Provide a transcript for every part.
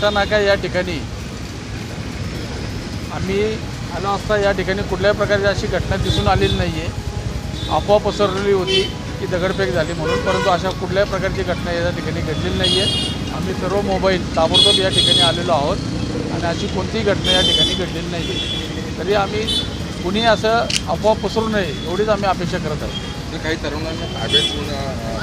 मोठा नाका या ठिकाणी? आम्ही आलो असता या ठिकाणी कुठल्याही प्रकारची अशी घटना दिसून आलेली नाही आहे अफवा पसरलेली होती की दगडफेक झाली म्हणून परंतु अशा कुठल्याही प्रकारची घटना या ठिकाणी घडलेली नाही आहे आम्ही सर्व मोबाईल ताबडतोब या ठिकाणी आलेलो आहोत आणि अशी कोणतीही घटना या ठिकाणी घडलेली नाही आहे तरी आम्ही कुणी असं अफवा पसरू नये एवढीच आम्ही अपेक्षा करत आहोत. काही तरुणांना ताब्यात घेऊन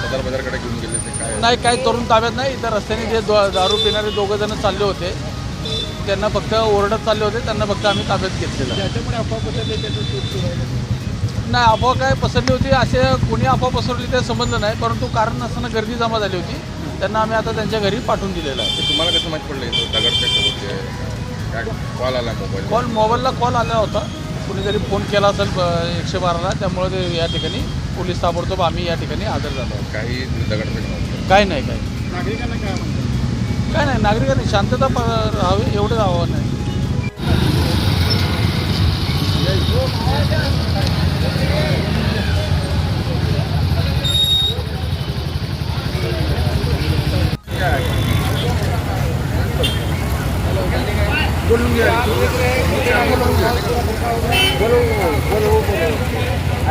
सदर बाजारकडे घेऊन गेले ते काय? नाही काही तरुण ताब्यात नाही. इथं रस्त्याने जे दो दारू पिणारे दोघं जण चालले होते त्यांना फक्त ओरडत चालले होते त्यांना फक्त आम्ही ताब्यात घेतलेलं. आहे. त्याच्यामुळे अफवा पसरली त्याचं शोध सुरू आहे नाही अफवा काय पसरली होती असे कोणी अफवा पसरली ते समजलं नाही परंतु कारण नसताना गर्दी जमा झाली होती त्यांना आम्ही आता त्यांच्या घरी पाठवून दिलेलं आहे. ते तुम्हाला कसं माहीत पडलं? काय कॉल आला मोबाईल कॉल मोबाईलला कॉल आला होता. कुणीतरी फोन केला असेल ब- एकशे बाराला त्यामुळे ते या ठिकाणी पोलीस ताबडतोब आम्ही या ठिकाणी हजर झालो. काही दगडफेक काय नाही काय नागरिकांना काय म्हणतात? काय नाही नागरिकांनी शांतता प- राहावी एवढंच आव्हान आहे.